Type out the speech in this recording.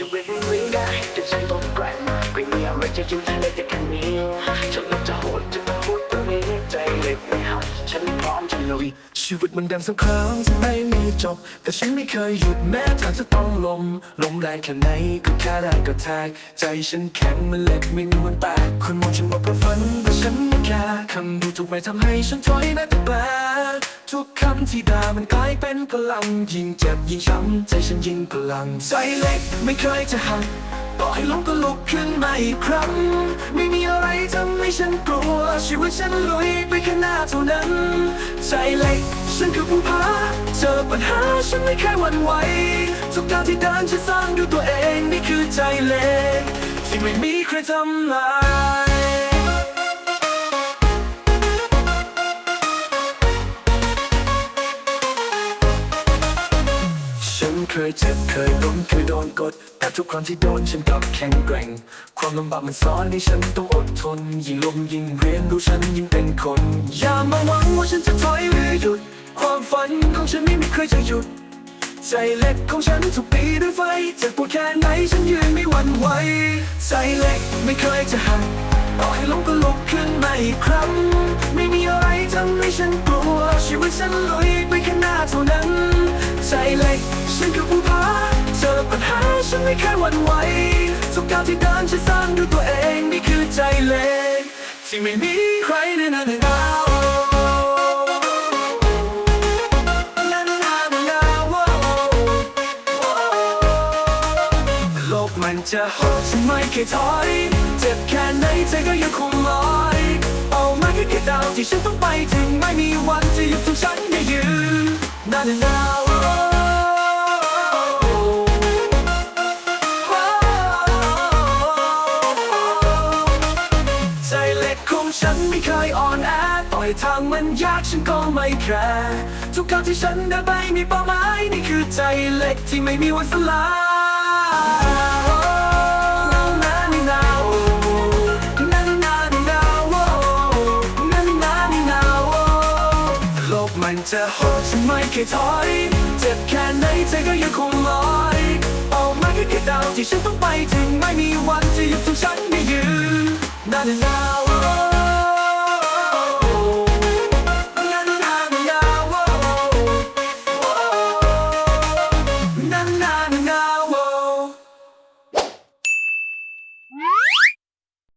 ชีวิตไม่ได้แต่ฉันต้องแกร่งไม่มีอะไรจะยืนได้แต่แค่นี้ฉันเลิกจะโหดจะพูดตรงนี้ใจเล็กไม่หักฉันพร้อมจะลุยชีวิตมันดังสักครั้งที่ไม่มีจบ แต่ฉันไม่เคยหยุดแม้ทางจะต้องลมลมแรงแค่ไหนก็แค่ได้กระแทกใจฉันแข็งเมันเล็กไม่มีวันแตกคนมองฉันว่าเพ้อฝันแต่ฉันไม่แค่คำดูถูกไม่ทำให้ฉันถอยแม้แต่แปล ทุกคำที่ด่ามันกลายเป็นพลัง ยิ่งเจ็บยิ่งช้ำใจฉันยิ่งพลัง ใจเล็กไม่เคยจะหักต่อให้ล้มก็ลุกขึ้นมาอีกครั้ง ไม่มีอะไรทำให้ฉันกลัว ชีวิตฉันลุยไปข้างหน้าเท่านั้น ใจเล็กฉันคือผู้พาเจอปัญหาฉันไม่เคยหวั่นไหวทุกก้าวที่เดินฉันสร้างด้วยตัวเองนี่คือใจเล็กที่ไม่มีใครทำลาย เคยเจ็บเคยล้มเคยโดนกด แต่ทุกครั้งที่โดนฉันกลับแข็งแกร่ง ความลำบากมันสอนให้ฉันต้องอดทน ยิ่งล้มยิ่งเรียนรู้ฉันยิ่งเป็นคน อย่ามาหวังว่าฉันจะถอยหรือหยุด ความฝันของฉันไม่มีใครจะหยุด ใจเล็กของฉันถูกตีด้วยไฟเจ็บปวดแค่ไหนฉันยืนไม่หวั่นไหว ใจเล็กไม่เคยจะหักต่อให้ล้มก็ลุกขึ้นมาอีกครั้ง ไม่มีอะไรทำให้ฉันกลัว ชีวิตฉันลุยไปข้างหน้าเท่านั้น ใจเล็ก ฉันคือผู้พาเจอปัญหาฉันไม่เคยหวั่นไหวทุกก้าวที่เดินฉันสร้างด้วยตัวเองนี่คือใจเล็กที่ไม่มีใครในนั้นในเราโลกมันจะโหดฉันไม่เคยถอย เจ็บแค่ไหนใจก็ยังคงลอย เอามาแค่แค่ดาวที่ฉันต้องไปถึงไม่มีวันจะหยุดทุกฉันได้ยืนนานานา ฉันไม่เคยอ่อนแอต่อยทางมันยากฉันก็ไม่แคร์ทุกครั้งที่ฉันเดินไปมีเป้าหมายนี่คือใจเล็กที่ไม่มีวันสลายโลกมันจะโหดฉันไม่เคยถอยเจ็บแค่ไหนใจก็ยังคงลอยเอามาแค่แค่ดาวที่ฉันต้องไปถึงไม่มีวันจะหยุดทุกฉันไม่ยืนนานนา